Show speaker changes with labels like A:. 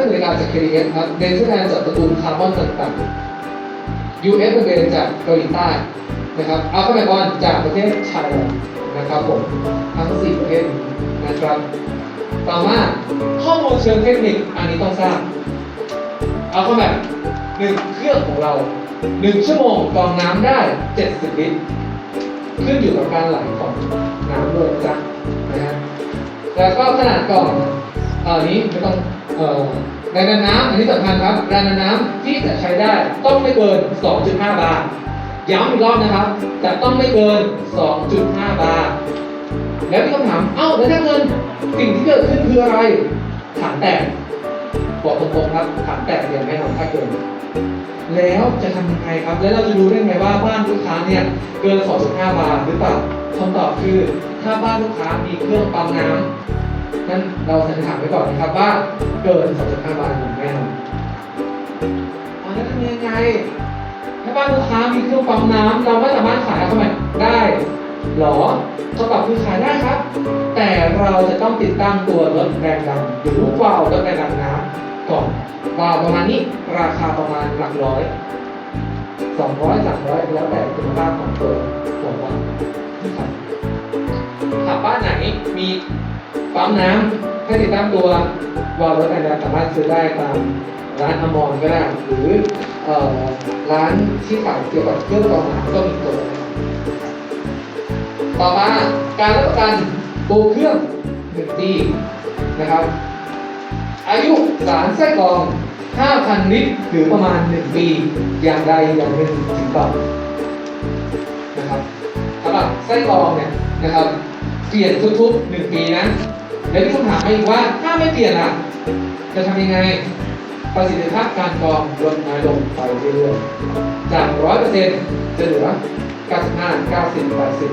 A: นาฬิกาจาก KDS ครับเนเธอร์แลนด์จากตระกูคาร์บอนต่างๆ US เป็นจากเกาหลีใต้นะครับอัลฟาเบออนจากประเทศไชน่นะครับผมทั้ง4ประเทศนี้นะครับ ต่อมาข้อมูลเชิงเทคนิคอันนี้ต้องทราบเอาเข้าแบบหนึ่งเครื่องของเราหนึ่งชั่วโมงกรองน้ำได้ 70 ลิตรขึ้นอยู่กับการไหลของน้ำด้วยนะจ๊ะนะฮะแล้วก็ขนาดกล่อง อ่อนี้ไม่ต้องเอ่อแรงดันน้ำอันนี้สำคัญครับแรงดันน้ำที่จะใช้ได้ต้องไม่เกิน 2.5 บาร์ย้ำอีกรอบนะครับ จะต้องไม่เกิน 2.5 บาร์แล้วมีคำถาม เอ้าแล้วถ้าเกินสิ่งที่เกิดขึ้นคืออะไรถังแตกบอกตรงๆครับถังแตกอย่างแน่นอนถ้าเกิน แล้วจะทำยังไงครับ แล้วเราจะรู้ได้ไงว่าบ้านลูกค้าเนี่ยเกิน 2.5 บาร์หรือเปล่าคำตอบคือ ถ้าบ้านลูกค้ามีเครื่องปั๊มน้ำ นั่นเราสันนิษฐานไว้ก่อนนะครับว่าเกิน2.5บาร์อย่างแน่นอนเอาแล้วทำยังไง ถ้าบ้านลูกค้ามีเครื่องปั๊มน้ำเราไม่สามารถขายเข้ามาได้หรอคำตอบคือขายได้ครับ แต่เราจะต้องติดตั้งตัวลดแรงดันหรือวาล์วลดแรงดันน้ำก่อนวาล์วประมาณนี้ราคาประมาณหลักร้อยสองร้อยสามร้อยแล้วแต่คุณภาพของตัวตัววาล์วนะครับถ้าบ้านไหนมี ปั๊มน้ำให้ติดตั้งตัววาล์วลดแรงดันสามารถซื้อได้ตามร้านอมรก็ได้หรืออร้านที่ขายเกี่ยวกับเครื่องกรองน้ำก็มีตัวต่อมาการรับประกันตัวเครื่องหนึ่งปีนะครับ อายุสารไส้กรอง 5,000 ลิตรหรือประมาณ 1 ปี อย่างใดอย่างหนึ่งถึงก่อนนะครับสำหรับไส้กรองเนี่ยนะครับเปลี่ยนทุกๆ 1 ปีนะ แล้วที่คำถามมาอีกว่าถ้าไม่เปลี่ยนล่ะ จะทำยังไง ประสิทธิภาพการกรองลดน้อยลงไปเรื่อยๆจาก 100%จะเหลือ 95 90 80